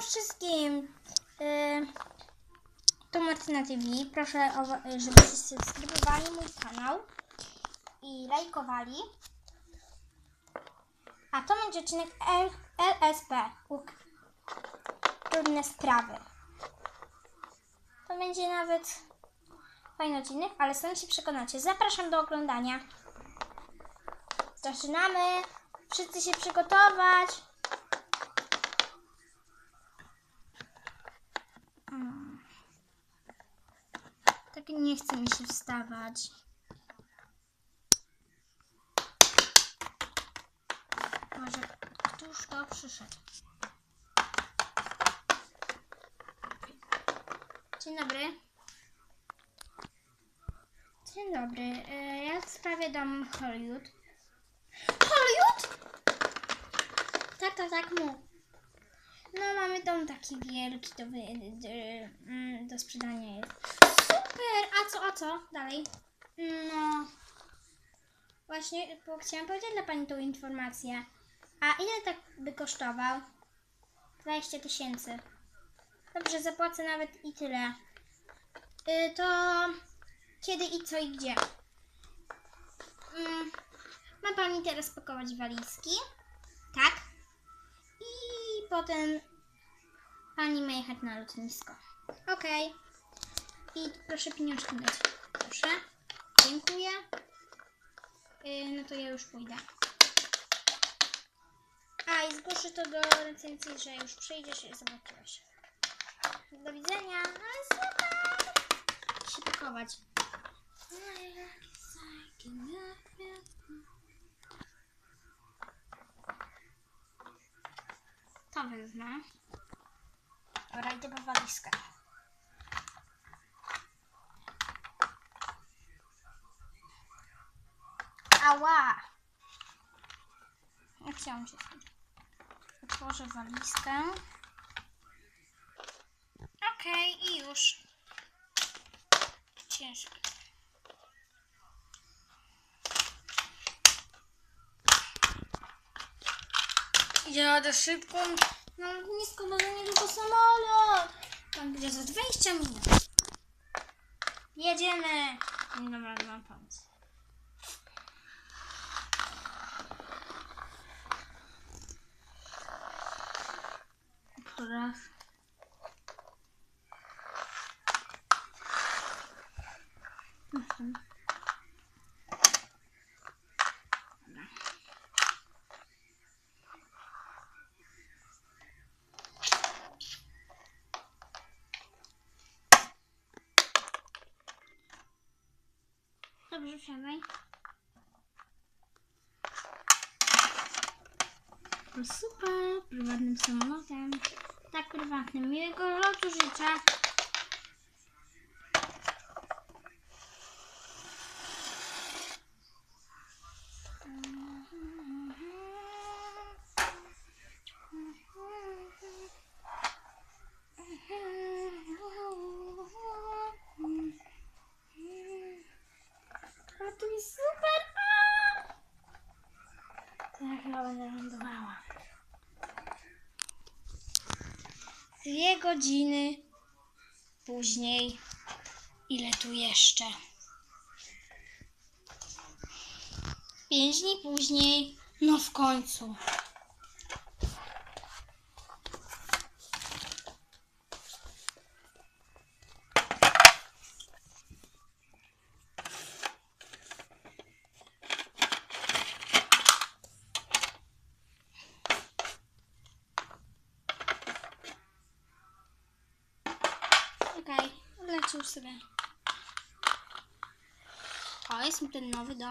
wszystkim. Yy, to Martyna TV. Proszę, żebyście subskrybowali mój kanał i lajkowali. A to będzie odcinek L LSP. Trudne sprawy. To będzie nawet fajny odcinek, ale sam się przekonacie. Zapraszam do oglądania. Zaczynamy. Wszyscy się przygotować. Tak nie chce mi się wstawać. Może któż to przyszedł? Dzień dobry. Dzień dobry. E, Ja w sprawie dom Hollywood. Hollywood? Tak, tak, tak, mów. No, mamy dom taki wielki do, do, mm, do sprzedania jest. Super! A co, a co? Dalej. No. Właśnie, bo chciałam powiedzieć dla Pani tą informację. A ile tak by kosztował? 20 tysięcy. Dobrze, zapłacę nawet i tyle. Y, to kiedy i co i gdzie? Mm, ma Pani teraz pakować walizki. Tak. I potem Pani ma jechać na lotnisko. Okej. I proszę pieniążki dać. Proszę. Dziękuję. Y, no to ja już pójdę. A i zgłoszę to do recenzji, że już przyjdziesz i zobaczyłeś. Do widzenia. Ale super! Się pakować. To wezmę. Dobra, idę po walizkę. Ała! Nie chciałam się. Otworzę walizkę. Okej, i już. Ciężko. Jadę szybko. No nisko, może niedługo samolot. Tam będzie za 20 minut. Jedziemy. Dobra, mam pomysł. Raz. Mhm. Dobrze, wsiadaj. No super, prywatnym samolotem. Tak, prywatnym. Miłego lotu życzę. A to jest super! A! To ja chyba będę lądowała. Dwie godziny później. Ile tu jeszcze? Pięć dni później. No w końcu. Okej, leci już sobie. O, jest mi ten nowy dom.